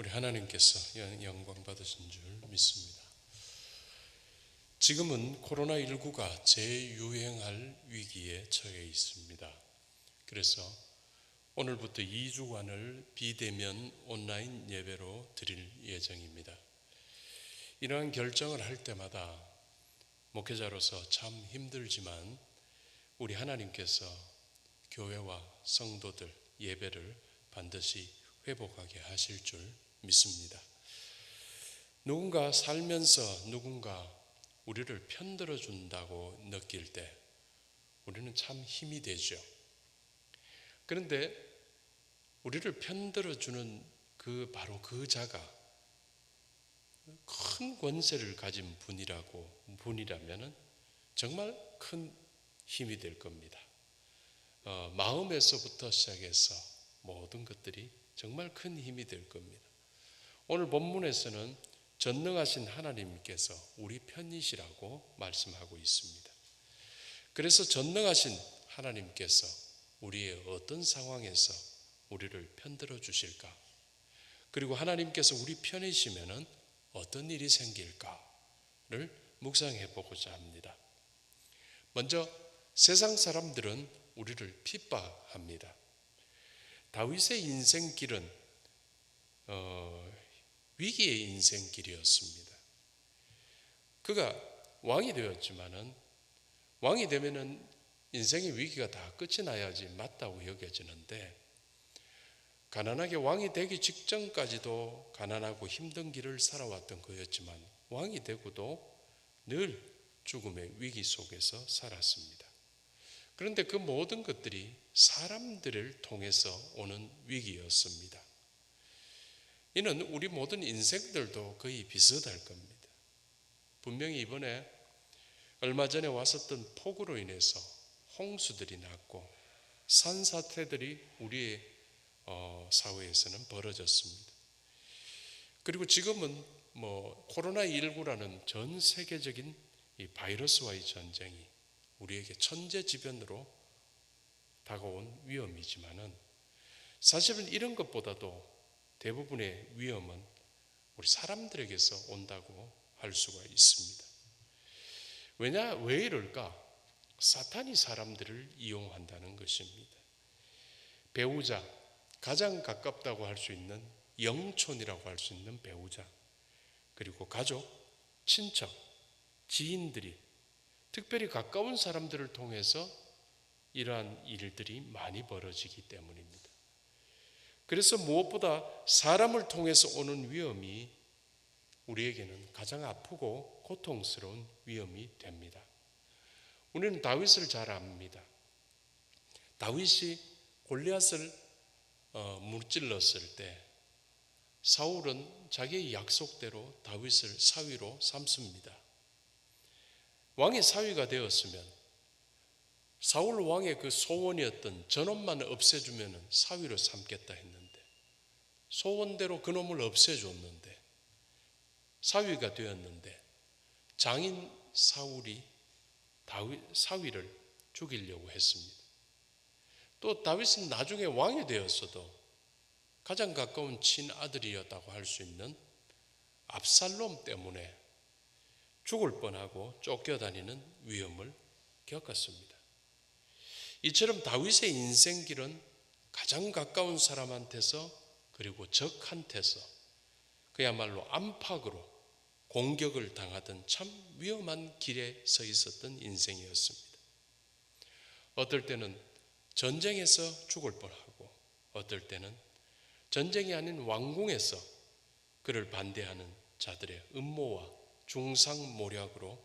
우리 하나님께서 영- 영광 받으신 줄 믿습니다. 지금은 코로나19가 재유행할 위기에 처해 있습니다. 그래서 오늘부터 2주간을 비대면 온라인 예배로 드릴 예정입니다. 이러한 결정을 할 때마다 목회자로서 참 힘들지만 우리 하나님께서 교회와 성도들 예배를 반드시 회복하게 하실 줄 믿습니다. 누군가 살면서 누군가 우리를 편들어 준다고 느낄 때 우리는 참 힘이 되죠. 그런데 우리를 편들어 주는 그 바로 그 자가 큰 권세를 가진 분이라고 분이라면은 정말 큰 힘이 될 겁니다. 어, 마음에서부터 시작해서 모든 것들이 정말 큰 힘이 될 겁니다. 오늘 본문에서는 전능하신 하나님께서 우리 편이시라고 말씀하고 있습니다. 그래서 전능하신 하나님께서 우리의 어떤 상황에서 우리를 편들어 주실까? 그리고 하나님께서 우리 편이시면은 어떤 일이 생길까를 묵상해 보고자 합니다. 먼저 세상 사람들은 우리를 핍박합니다. 다윗의 인생 길은 어, 위기의 인생길이었습니다. 그가 왕이 되었지만은 왕이 되면은 인생의 위기가 다 끝이 나야지 맞다고 여겨지는데 가난하게 왕이 되기 직전까지도 가난하고 힘든 길을 살아왔던 그였지만 왕이 되고도 늘 죽음의 위기 속에서 살았습니다. 그런데 그 모든 것들이 사람들을 통해서 오는 위기였습니다. 이는 우리 모든 인생들도 거의 비슷할 겁니다. 분명히 이번에 얼마 전에 왔었던 폭우로 인해서 홍수들이 났고 산사태들이 우리의 어, 사회에서는 벌어졌습니다. 그리고 지금은 뭐 코로나 19라는 전 세계적인 이 바이러스와의 전쟁이 우리에게 천재지변으로 다가온 위험이지만은 사실은 이런 것보다도 대부분의 위험은 우리 사람들에게서 온다고 할 수가 있습니다. 왜냐, 왜 이럴까? 사탄이 사람들을 이용한다는 것입니다. 배우자, 가장 가깝다고 할 수 있는 영촌이라고 할 수 있는 배우자, 그리고 가족, 친척, 지인들이 특별히 가까운 사람들을 통해서 이러한 일들이 많이 벌어지기 때문입니다. 그래서 무엇보다 사람을 통해서 오는 위험이 우리에게는 가장 아프고 고통스러운 위험이 됩니다. 우리는 다윗을 잘 압니다. 다윗이 골리앗을 어, 물질렀을 때 사울은 자기의 약속대로 다윗을 사위로 삼습니다. 왕의 사위가 되었으면 사울 왕의 그 소원이었던 저놈만 없애주면 사위로 삼겠다 했는데 소원대로 그놈을 없애줬는데 사위가 되었는데 장인 사울이 사위를 죽이려고 했습니다. 또 다윗은 나중에 왕이 되었어도 가장 가까운 친아들이었다고 할 수 있는 압살롬 때문에 죽을 뻔하고 쫓겨다니는 위험을 겪었습니다. 이처럼 다윗의 인생길은 가장 가까운 사람한테서 그리고 적한테서 그야말로 안팎으로 공격을 당하던 참 위험한 길에 서 있었던 인생이었습니다. 어떨 때는 전쟁에서 죽을 뻔하고 어떨 때는 전쟁이 아닌 왕궁에서 그를 반대하는 자들의 음모와 중상모략으로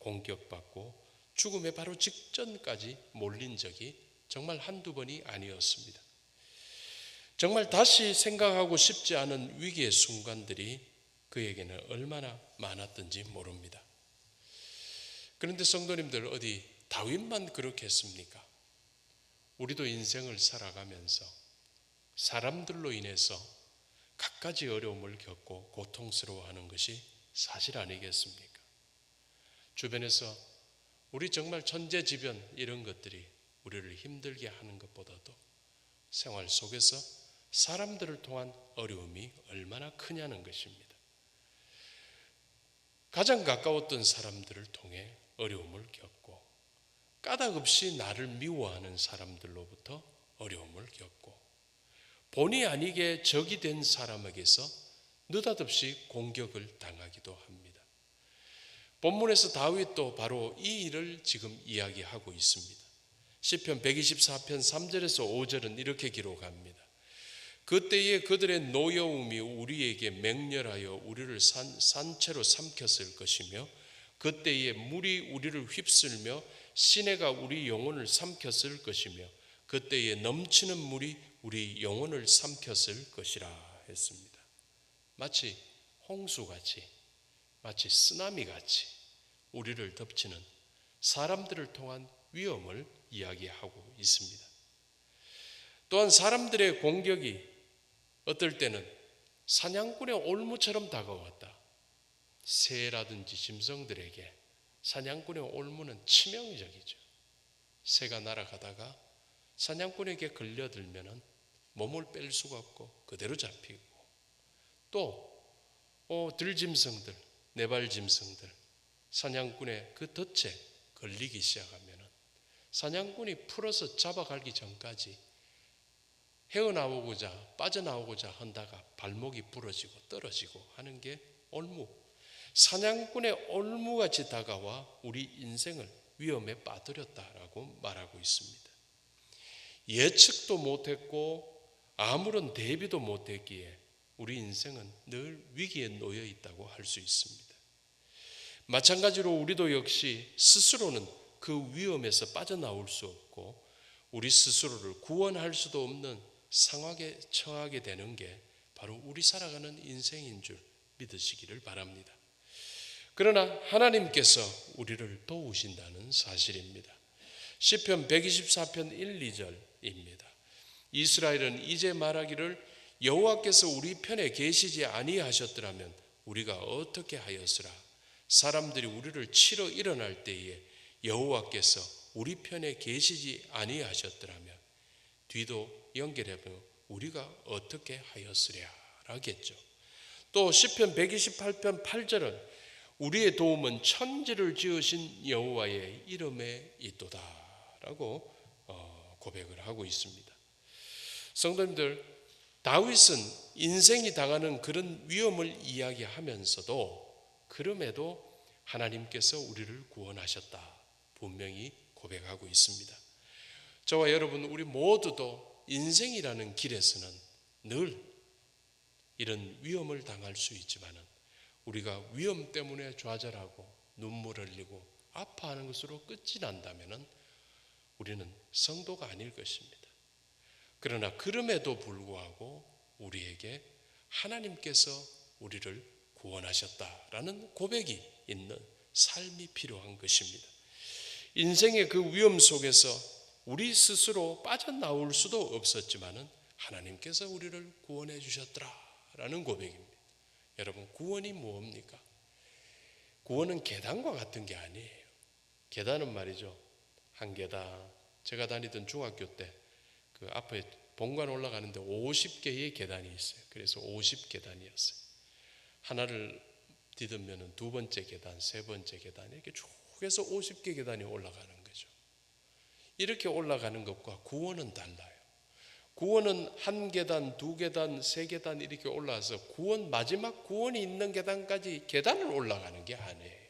공격받고 죽음의 바로 직전까지 몰린 적이 정말 한두 번이 아니었습니다. 정말 다시 생각하고 싶지 않은 위기의 순간들이 그에게는 얼마나 많았던지 모릅니다. 그런데 성도님들 어디 다윗만 그렇게 했습니까? 우리도 인생을 살아가면서 사람들로 인해서 갖가지 어려움을 겪고 고통스러워하는 것이 사실 아니겠습니까? 주변에서 우리 정말 천재지변 이런 것들이 우리를 힘들게 하는 것보다도 생활 속에서 사람들을 통한 어려움이 얼마나 크냐는 것입니다. 가장 가까웠던 사람들을 통해 어려움을 겪고 까닭없이 나를 미워하는 사람들로부터 어려움을 겪고 본의 아니게 적이 된 사람에게서 느닷없이 공격을 당하기도 합니다. 본문에서 다윗도 바로 이 일을 지금 이야기하고 있습니다. 시편 124편 3절에서 5절은 이렇게 기록합니다. 그때에 그들의 노여움이 우리에게 맹렬하여 우리를 산, 산채로 삼켰을 것이며 그때에 물이 우리를 휩쓸며 시내가 우리 영혼을 삼켰을 것이며 그때에 넘치는 물이 우리 영혼을 삼켰을 것이라 했습니다. 마치 홍수같이 마치 쓰나미같이 우리를 덮치는 사람들을 통한 위험을 이야기하고 있습니다. 또한 사람들의 공격이 어떨 때는 사냥꾼의 올무처럼 다가왔다. 새라든지 짐승들에게 사냥꾼의 올무는 치명적이죠. 새가 날아가다가 사냥꾼에게 걸려들면은 몸을 뺄 수가 없고 그대로 잡히고 또 어, 들짐승들, 네발짐승들 사냥꾼의 그 덫에 걸리기 시작하면은 사냥꾼이 풀어서 잡아가기 전까지 헤어나오고자 빠져나오고자 한다가 발목이 부러지고 떨어지고 하는 게 올무. 사냥꾼의 올무같이 다가와 우리 인생을 위험에 빠뜨렸다라고 말하고 있습니다. 예측도 못했고 아무런 대비도 못했기에 우리 인생은 늘 위기에 놓여 있다고 할 수 있습니다. 마찬가지로 우리도 역시 스스로는 그 위험에서 빠져나올 수 없고 우리 스스로를 구원할 수도 없는 상황에 처하게 되는 게 바로 우리 살아가는 인생인 줄 믿으시기를 바랍니다. 그러나 하나님께서 우리를 도우신다는 사실입니다. 시편 124편 1, 2절입니다. 이스라엘은 이제 말하기를 여호와께서 우리 편에 계시지 아니하셨더라면 우리가 어떻게 하였으라 사람들이 우리를 치러 일어날 때에 여호와께서 우리 편에 계시지 아니하셨더라면 뒤도 연결해보면 우리가 어떻게 하였으랴 라겠죠. 또 시편 128편 8절은 우리의 도움은 천지를 지으신 여호와의 이름에 있도다 라고 어, 고백을 하고 있습니다. 성도님들 다윗은 인생이 당하는 그런 위험을 이야기하면서도 그럼에도 하나님께서 우리를 구원하셨다 분명히 고백하고 있습니다. 저와 여러분 우리 모두도 인생이라는 길에서는 늘 이런 위험을 당할 수 있지만은 우리가 위험 때문에 좌절하고 눈물 흘리고 아파하는 것으로 끝이 난다면은 우리는 성도가 아닐 것입니다. 그러나 그럼에도 불구하고 우리에게 하나님께서 우리를 구원하셨다라는 고백이 있는 삶이 필요한 것입니다. 인생의 그 위험 속에서 우리 스스로 빠져나올 수도 없었지만은 하나님께서 우리를 구원해 주셨더라라는 고백입니다. 여러분 구원이 뭡니까? 구원은 계단과 같은 게 아니에요. 계단은 말이죠. 한 계단. 제가 다니던 중학교 때 그 앞에 본관 올라가는데 50개의 계단이 있어요. 그래서 50계단이었어요. 하나를 디디면 두 번째 계단, 세 번째 계단 이렇게 쭉 해서 50개 계단이 올라가는. 이렇게 올라가는 것과 구원은 달라요. 구원은 한 계단, 두 계단, 세 계단 이렇게 올라와서 구원 마지막 구원이 있는 계단까지 계단을 올라가는 게 아니에요.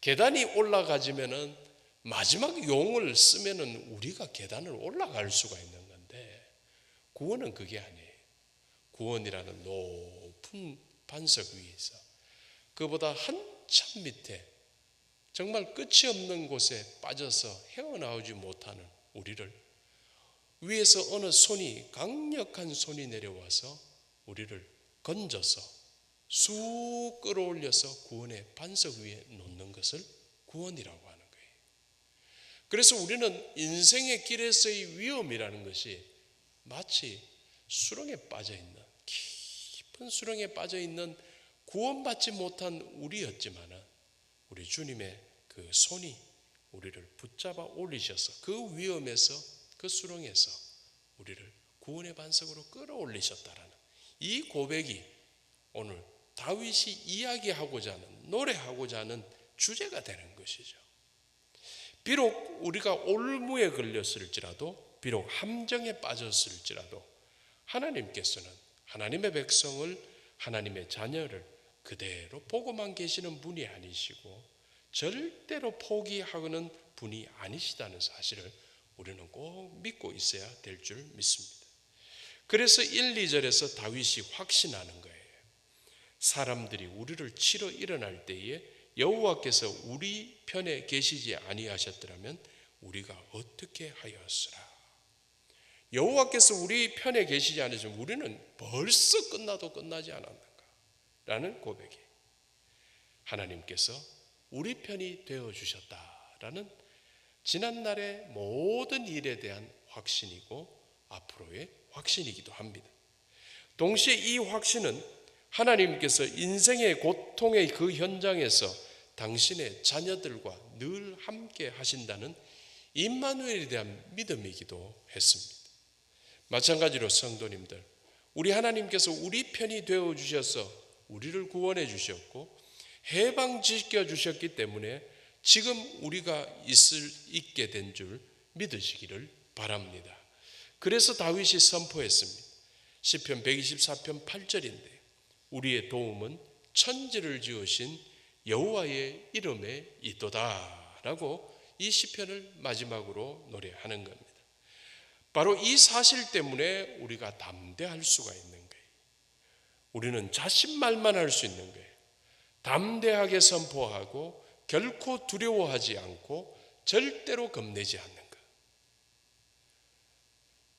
계단이 올라가지면은 마지막 용을 쓰면은 우리가 계단을 올라갈 수가 있는 건데 구원은 그게 아니에요. 구원이라는 높은 반석 위에서 그보다 한참 밑에 정말 끝이 없는 곳에 빠져서 헤어나오지 못하는 우리를 위에서 어느 손이 강력한 손이 내려와서 우리를 건져서 쑥 끌어올려서 구원의 반석 위에 놓는 것을 구원이라고 하는 거예요. 그래서 우리는 인생의 길에서의 위험이라는 것이 마치 수렁에 빠져 있는 깊은 수렁에 빠져 있는 구원받지 못한 우리였지만은 우리 주님의 그 손이 우리를 붙잡아 올리셔서 그 위험에서 그 수렁에서 우리를 구원의 반석으로 끌어올리셨다라는 이 고백이 오늘 다윗이 이야기하고자 하는 노래하고자 하는 주제가 되는 것이죠. 비록 우리가 올무에 걸렸을지라도 비록 함정에 빠졌을지라도 하나님께서는 하나님의 백성을 하나님의 자녀를 그대로 보고만 계시는 분이 아니시고 절대로 포기하고는 분이 아니시다는 사실을 우리는 꼭 믿고 있어야 될 줄 믿습니다. 그래서 1, 2절에서 다윗이 확신하는 거예요. 사람들이 우리를 치러 일어날 때에 여호와께서 우리 편에 계시지 아니하셨더라면 우리가 어떻게 하였으라. 여호와께서 우리 편에 계시지 않으시면 우리는 벌써 끝나도 끝나지 않았는가? 라는 고백이 하나님께서 우리 편이 되어 주셨다라는 지난날의 모든 일에 대한 확신이고 앞으로의 확신이기도 합니다. 동시에 이 확신은 하나님께서 인생의 고통의 그 현장에서 당신의 자녀들과 늘 함께 하신다는 임마누엘에 대한 믿음이기도 했습니다. 마찬가지로 성도님들, 우리 하나님께서 우리 편이 되어 주셔서 우리를 구원해 주셨고 해방시켜 주셨기 때문에 지금 우리가 있을 있게 된 줄 믿으시기를 바랍니다. 그래서 다윗이 선포했습니다. 시편 124편 8절인데 우리의 도움은 천지를 지으신 여호와의 이름에 있도다라고 이 시편을 마지막으로 노래하는 겁니다. 바로 이 사실 때문에 우리가 담대할 수가 있는. 우리는 자신 말만 할 수 있는 거예요. 담대하게 선포하고 결코 두려워하지 않고 절대로 겁내지 않는 것.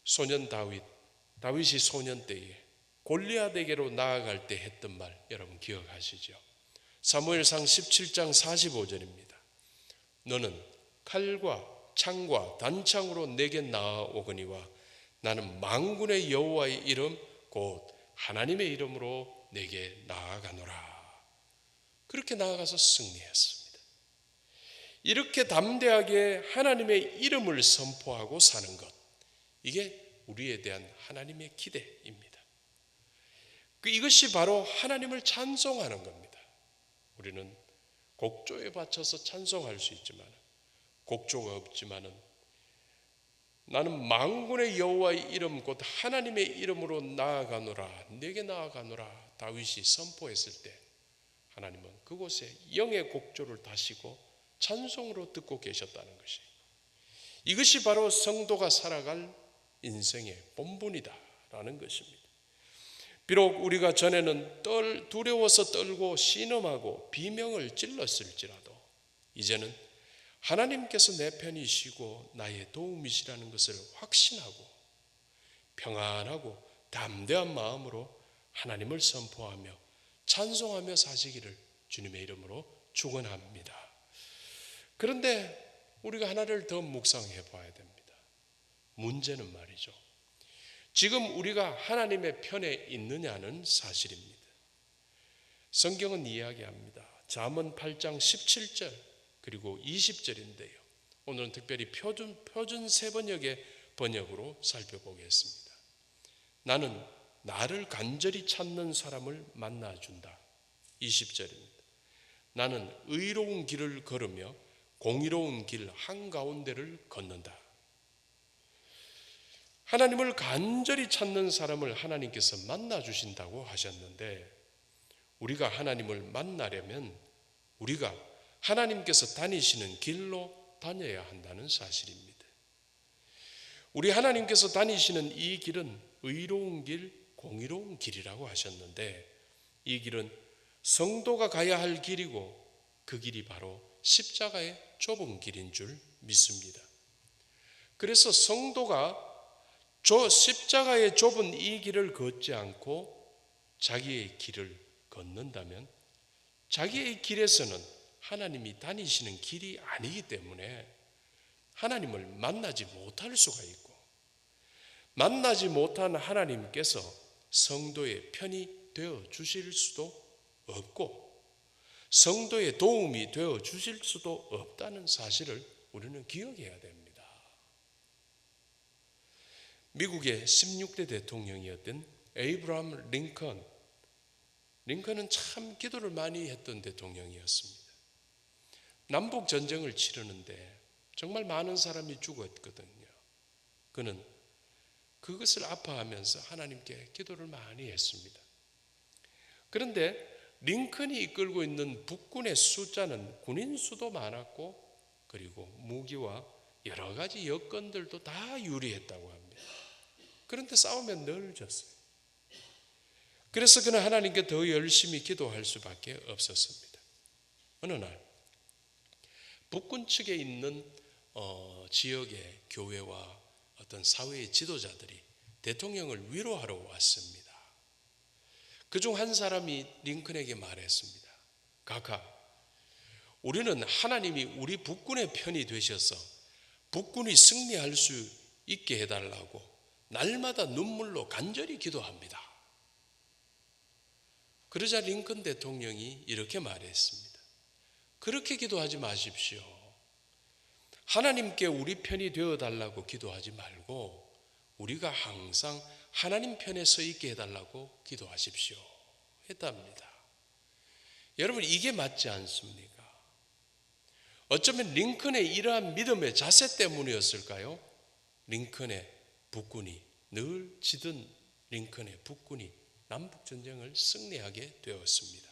소년 다윗, 다윗이 소년 때에 골리앗에게로 나아갈 때 했던 말 여러분 기억하시죠? 사무엘상 17장 45절입니다. 너는 칼과 창과 단창으로 내게 나아오거니와 나는 망군의 여호와의 이름 곧 하나님의 이름으로 내게 나아가노라. 그렇게 나아가서 승리했습니다. 이렇게 담대하게 하나님의 이름을 선포하고 사는 것. 이게 우리에 대한 하나님의 기대입니다. 그 이것이 바로 하나님을 찬송하는 겁니다. 우리는 곡조에 바쳐서 찬송할 수 있지만 곡조가 없지만은 나는 망군의 여호와의 이름 곧 하나님의 이름으로 나아가노라 내게 나아가노라 다윗이 선포했을 때 하나님은 그곳에 영의 곡조를 다시고 찬송으로 듣고 계셨다는 것이 이것이 바로 성도가 살아갈 인생의 본분이다라는 것입니다. 비록 우리가 전에는 떨 두려워서 떨고 신음하고 비명을 찔렀을지라도 이제는 하나님께서 내 편이시고 나의 도움이시라는 것을 확신하고 평안하고 담대한 마음으로 하나님을 선포하며 찬송하며 사시기를 주님의 이름으로 축원합니다. 그런데 우리가 하나를 더 묵상해 봐야 됩니다. 문제는 말이죠. 지금 우리가 하나님의 편에 있느냐는 사실입니다. 성경은 이야기합니다. 잠언 8장 17절 그리고 20절인데요. 오늘은 특별히 표준 표준 세 번역의 번역으로 살펴보겠습니다. 나는 나를 간절히 찾는 사람을 만나 준다. 20절입니다. 나는 의로운 길을 걸으며 공의로운 길 한가운데를 걷는다. 하나님을 간절히 찾는 사람을 하나님께서 만나 주신다고 하셨는데 우리가 하나님을 만나려면 우리가 하나님께서 다니시는 길로 다녀야 한다는 사실입니다. 우리 하나님께서 다니시는 이 길은 의로운 길, 공의로운 길이라고 하셨는데 이 길은 성도가 가야 할 길이고 그 길이 바로 십자가의 좁은 길인 줄 믿습니다. 그래서 성도가 저 십자가의 좁은 이 길을 걷지 않고 자기의 길을 걷는다면 자기의 길에서는 하나님이 다니시는 길이 아니기 때문에 하나님을 만나지 못할 수가 있고 만나지 못한 하나님께서 성도의 편이 되어 주실 수도 없고 성도의 도움이 되어 주실 수도 없다는 사실을 우리는 기억해야 됩니다. 미국의 16대 대통령이었던 에이브람 링컨. 링컨은 참 기도를 많이 했던 대통령이었습니다. 남북 전쟁을 치르는데 정말 많은 사람이 죽었거든요. 그는 그것을 아파하면서 하나님께 기도를 많이 했습니다. 그런데 링컨이 이끌고 있는 북군의 숫자는 군인 수도 많았고 그리고 무기와 여러 가지 여건들도 다 유리했다고 합니다. 그런데 싸우면 늘 졌어요. 그래서 그는 하나님께 더 열심히 기도할 수밖에 없었습니다. 어느 날 북군 측에 있는 어, 지역의 교회와 어떤 사회의 지도자들이 대통령을 위로하러 왔습니다. 그중 한 사람이 링컨에게 말했습니다. 가카, 우리는 하나님이 우리 북군의 편이 되셔서 북군이 승리할 수 있게 해달라고 날마다 눈물로 간절히 기도합니다. 그러자 링컨 대통령이 이렇게 말했습니다. 그렇게 기도하지 마십시오. 하나님께 우리 편이 되어 달라고 기도하지 말고 우리가 항상 하나님 편에 서 있게 해달라고 기도하십시오. 했답니다. 여러분, 이게 맞지 않습니까? 어쩌면 링컨의 이러한 믿음의 자세 때문이었을까요? 링컨의 북군이 늘 지던 링컨의 북군이 남북 전쟁을 승리하게 되었습니다.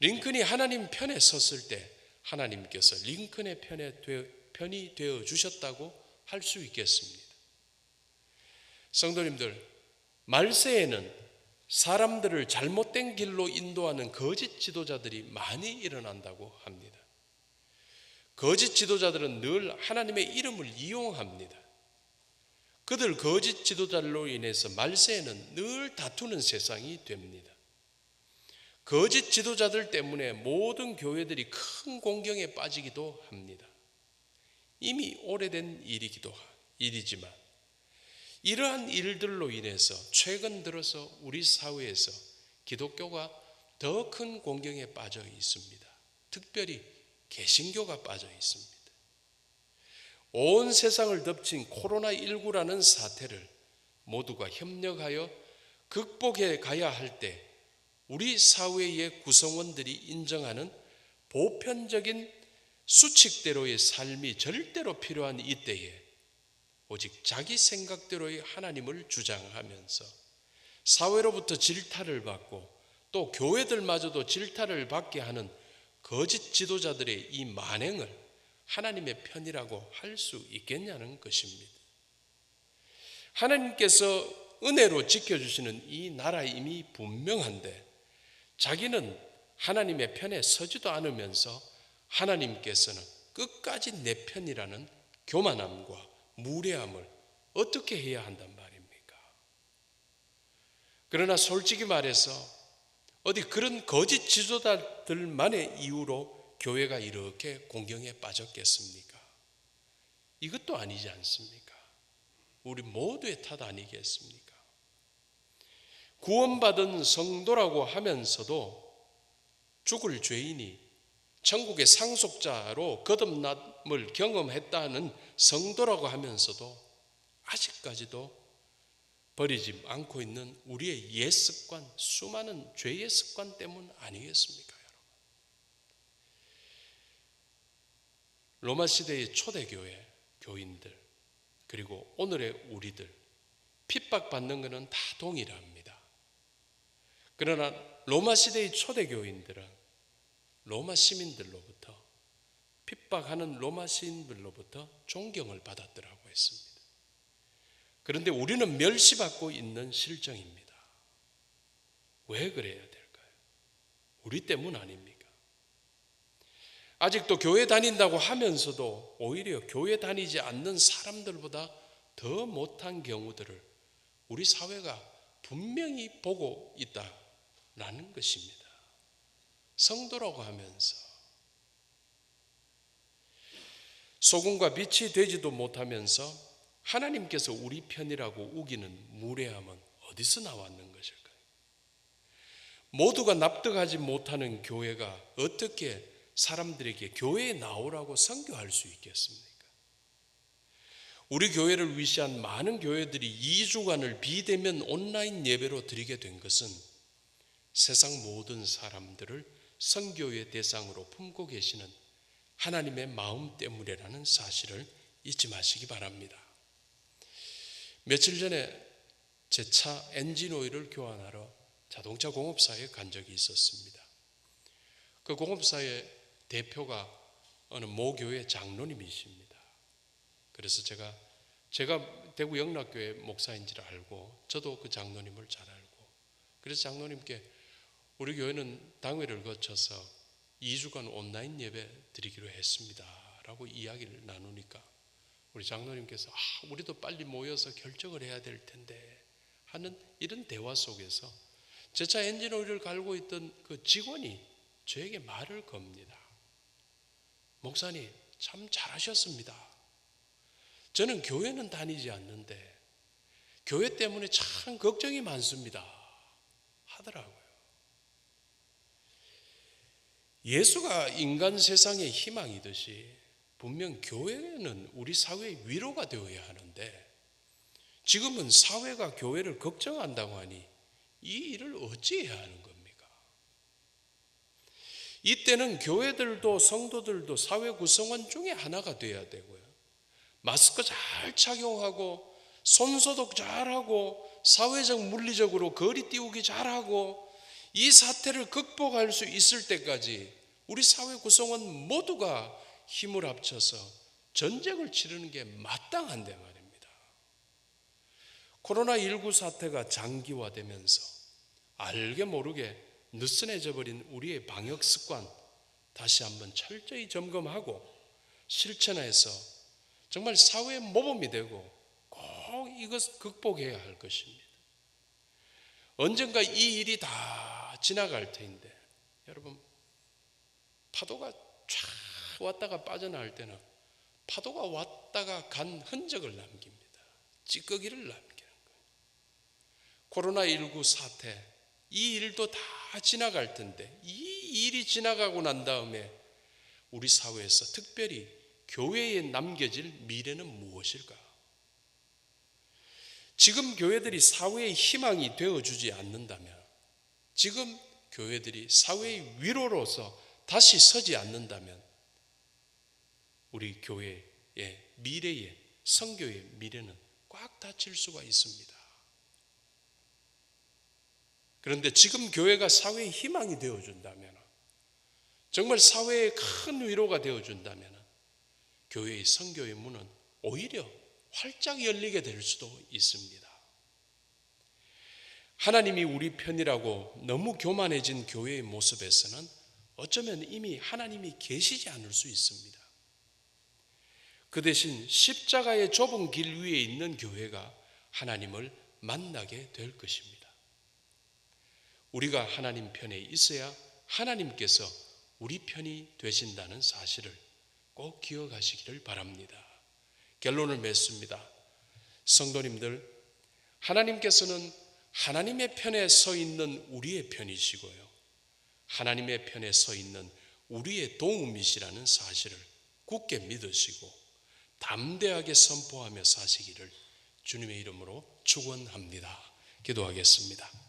링컨이 하나님 편에 섰을 때 하나님께서 링컨의 편에 되어, 편이 되어 주셨다고 할 수 있겠습니다. 성도님들, 말세에는 사람들을 잘못된 길로 인도하는 거짓 지도자들이 많이 일어난다고 합니다. 거짓 지도자들은 늘 하나님의 이름을 이용합니다. 그들 거짓 지도자로 인해서 말세에는 늘 다투는 세상이 됩니다. 거짓 지도자들 때문에 모든 교회들이 큰 공경에 빠지기도 합니다. 이미 오래된 일이기도 일이지만 이러한 일들로 인해서 최근 들어서 우리 사회에서 기독교가 더 큰 공경에 빠져 있습니다. 특별히 개신교가 빠져 있습니다. 온 세상을 덮친 코로나19라는 사태를 모두가 협력하여 극복해 가야 할 때 우리 사회의 구성원들이 인정하는 보편적인 수칙대로의 삶이 절대로 필요한 이때에 오직 자기 생각대로의 하나님을 주장하면서 사회로부터 질타를 받고 또 교회들마저도 질타를 받게 하는 거짓 지도자들의 이 만행을 하나님의 편이라고 할 수 있겠냐는 것입니다. 하나님께서 은혜로 지켜주시는 이 나라 이미 분명한데 자기는 하나님의 편에 서지도 않으면서 하나님께서는 끝까지 내 편이라는 교만함과 무례함을 어떻게 해야 한단 말입니까? 그러나 솔직히 말해서 어디 그런 거짓 지도자들만의 이유로 교회가 이렇게 공경에 빠졌겠습니까? 이것도 아니지 않습니까? 우리 모두의 탓 아니겠습니까? 구원받은 성도라고 하면서도 죽을 죄인이 천국의 상속자로 거듭남을 경험했다는 성도라고 하면서도 아직까지도 버리지 않고 있는 우리의 옛 습관, 수많은 죄의 습관 때문 아니겠습니까, 여러분? 로마 시대의 초대교회 교인들 그리고 오늘의 우리들 핍박받는 것은 다 동일합니다. 그러나 로마 시대의 초대교인들은 로마 시민들로부터 핍박하는 로마 시민들로부터 존경을 받았더라고 했습니다. 그런데 우리는 멸시받고 있는 실정입니다. 왜 그래야 될까요? 우리 때문 아닙니까? 아직도 교회 다닌다고 하면서도 오히려 교회 다니지 않는 사람들보다 더 못한 경우들을 우리 사회가 분명히 보고 있다 라는 것입니다. 성도라고 하면서 소금과 빛이 되지도 못하면서 하나님께서 우리 편이라고 우기는 무례함은 어디서 나왔는 것일까요? 모두가 납득하지 못하는 교회가 어떻게 사람들에게 교회에 나오라고 선교할 수 있겠습니까? 우리 교회를 위시한 많은 교회들이 2주간을 비대면 온라인 예배로 드리게 된 것은 세상 모든 사람들을 선교의 대상으로 품고 계시는 하나님의 마음 때문이라는 사실을 잊지 마시기 바랍니다. 며칠 전에 제 차 엔진 오일을 교환하러 자동차 공업사에 간 적이 있었습니다. 그 공업사의 대표가 어느 모교회 장로님이십니다. 그래서 제가 제가 대구 영락교회 목사인지를 알고 저도 그 장로님을 잘 알고 그래서 장로님께 우리 교회는 당회를 거쳐서 2주간 온라인 예배 드리기로 했습니다 라고 이야기를 나누니까 우리 장로님께서 아, 우리도 빨리 모여서 결정을 해야 될 텐데 하는 이런 대화 속에서 제 차 엔진 오일을 갈고 있던 그 직원이 저에게 말을 겁니다. 목사님, 참 잘하셨습니다. 저는 교회는 다니지 않는데 교회 때문에 참 걱정이 많습니다. 하더라고요. 예수가 인간 세상의 희망이듯이 분명 교회는 우리 사회의 위로가 되어야 하는데 지금은 사회가 교회를 걱정한다고 하니 이 일을 어찌해야 하는 겁니까? 이때는 교회들도 성도들도 사회 구성원 중에 하나가 돼야 되고요. 마스크 잘 착용하고 손소독 잘하고 사회적 물리적으로 거리 띄우기 잘하고 이 사태를 극복할 수 있을 때까지 우리 사회 구성원 모두가 힘을 합쳐서 전쟁을 치르는 게 마땅한데 말입니다. 코로나19 사태가 장기화되면서 알게 모르게 느슨해져 버린 우리의 방역 습관 다시 한번 철저히 점검하고 실천해서 정말 사회의 모범이 되고 꼭 이것 극복해야 할 것입니다. 언젠가 이 일이 다 지나갈 터인데 여러분 파도가 쫙 왔다가 빠져나올 때는 파도가 왔다가 간 흔적을 남깁니다. 찌꺼기를 남기는 거예요. 코로나19 사태 이 일도 다 지나갈 텐데 이 일이 지나가고 난 다음에 우리 사회에서 특별히 교회에 남겨질 미래는 무엇일까? 지금 교회들이 사회의 희망이 되어주지 않는다면, 지금 교회들이 사회의 위로로서 다시 서지 않는다면, 우리 교회의 미래의 성교의 미래는 꽉 닫힐 수가 있습니다. 그런데 지금 교회가 사회의 희망이 되어준다면, 정말 사회의 큰 위로가 되어준다면, 교회의 성교의 문은 오히려 활짝 열리게 될 수도 있습니다. 하나님이 우리 편이라고 너무 교만해진 교회의 모습에서는 어쩌면 이미 하나님이 계시지 않을 수 있습니다. 그 대신 십자가의 좁은 길 위에 있는 교회가 하나님을 만나게 될 것입니다. 우리가 하나님 편에 있어야 하나님께서 우리 편이 되신다는 사실을 꼭 기억하시기를 바랍니다. 결론을 맺습니다. 성도님들, 하나님께서는 하나님의 편에 서 있는 우리의 편이시고요. 하나님의 편에 서 있는 우리의 도움이시라는 사실을 굳게 믿으시고 담대하게 선포하며 사시기를 주님의 이름으로 축원합니다. 기도하겠습니다.